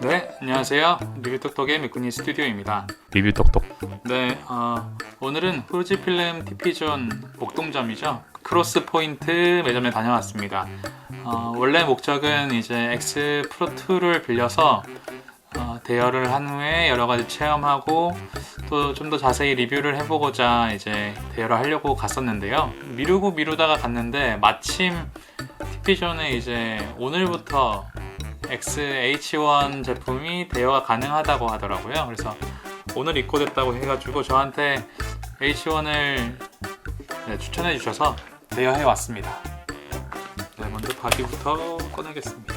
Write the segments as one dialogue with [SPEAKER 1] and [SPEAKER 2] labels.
[SPEAKER 1] 네, 안녕하세요. 리뷰톡톡의 미꾸니 스튜디오입니다.
[SPEAKER 2] 리뷰 똑똑.
[SPEAKER 1] 네, 어, 오늘은 후지필름 TP존 목동점이죠. 크로스 포인트 매점에 다녀왔습니다. 어, 원래 목적은 이제 X 프로2를 빌려서 어, 대여를 한 후에 여러 가지 체험하고 또 좀 더 자세히 리뷰를 해보고자 이제 대여를 하려고 갔었는데요. 미루고 미루다가 갔는데 마침 TP존에 이제 오늘부터 XH1 제품이 대여가 가능하다고 하더라고요. 그래서 오늘 입고됐다고 해가지고 저한테 H1을 추천해 주셔서 대여해 왔습니다. 네, 먼저 바디부터 꺼내겠습니다.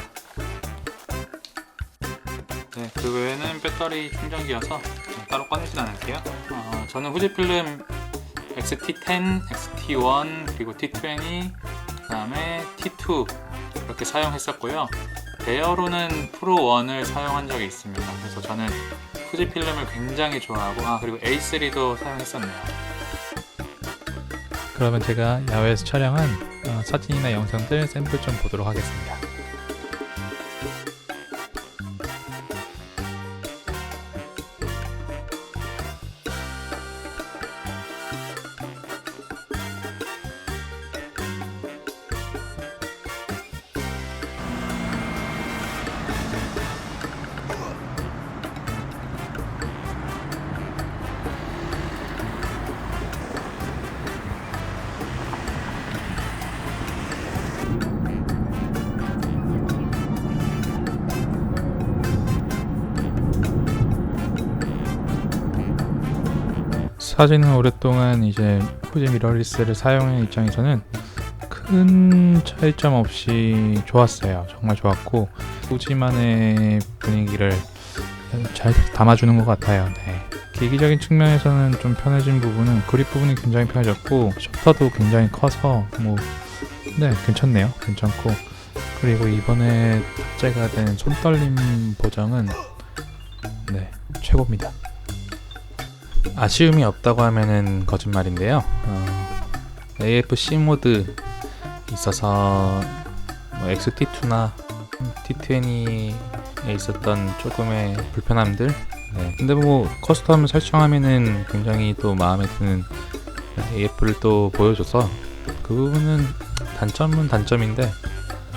[SPEAKER 1] 네, 그 외에는 배터리 충전기여서 따로 꺼내진 않을게요. 어, 저는 후지필름 XT10, XT1, 그리고 T20, 그 다음에 T2 이렇게 사용했었고요. 대여로는 프로1을 사용한 적이 있습니다. 그래서 저는 후지필름을 굉장히 좋아하고, 아, 그리고 A3도 사용했었네요.
[SPEAKER 2] 그러면 제가 야외에서 촬영한 어, 사진이나 영상들 샘플 좀 보도록 하겠습니다. 사진은 오랫동안 이제 후지 미러리스를 사용한 입장에서는 큰 차이점 없이 좋았어요. 정말 좋았고 후지만의 분위기를 잘 담아주는 것 같아요. 네. 기기적인 측면에서는 좀 편해진 부분은 그립 부분이 굉장히 편해졌고 셔터도 굉장히 커서 뭐 네 괜찮네요. 괜찮고 그리고 이번에 탑재가 된 손떨림 보정은 네 최고입니다. 아쉬움이 없다고 하면은 거짓말인데요. 어, AFC 모드 있어서 뭐 XT2나 T20에 있었던 조금의 불편함들. 네. 근데 뭐 커스텀 설정하면은 굉장히 또 마음에 드는 AF를 또 보여줘서 그 부분은 단점은 단점인데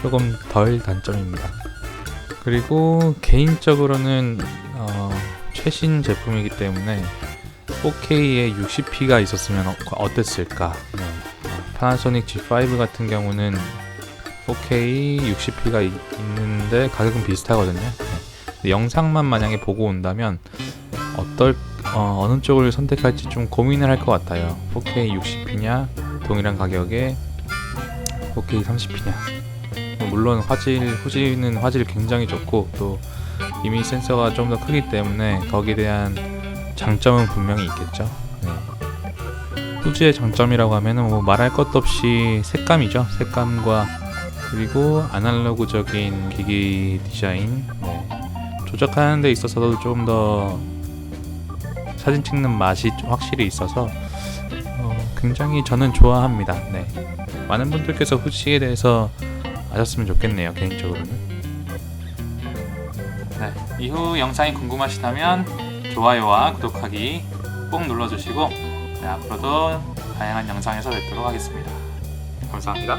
[SPEAKER 2] 조금 덜 단점입니다. 그리고 개인적으로는 어, 최신 제품이기 때문에 4K에 60p가 있었으면 어- 어땠을까? 네. 어, 파나소닉 G5 같은 경우는 4K 60p가 있는데 가격은 비슷하거든요. 네. 영상만 만약에 보고 온다면 어떨 어, 느 쪽을 선택할지 좀 고민을 할 것 같아요. 4K 60p냐 동일한 가격에 4K 30p냐. 물론 화질 후지는 화질이 굉장히 좋고 또 이미 센서가 좀 더 크기 때문에 거기에 대한 장점은 분명히 있겠죠. 네. 후지의 장점이라고 하면은 뭐 말할 것도 없이 색감이죠. 색감과 그리고 아날로그적인 기기 디자인 네. 조작하는 데 있어서도 조금 더 사진 찍는 맛이 좀 확실히 있어서 어, 굉장히 저는 좋아합니다. 네. 많은 분들께서 후지에 대해서 아셨으면 좋겠네요. 개인적으로는.
[SPEAKER 1] 네, 이후 영상이 궁금하시다면 좋아요와 구독하기 꼭 눌러주시고 네, 앞으로도 다양한 영상에서 뵙도록 하겠습니다. 감사합니다.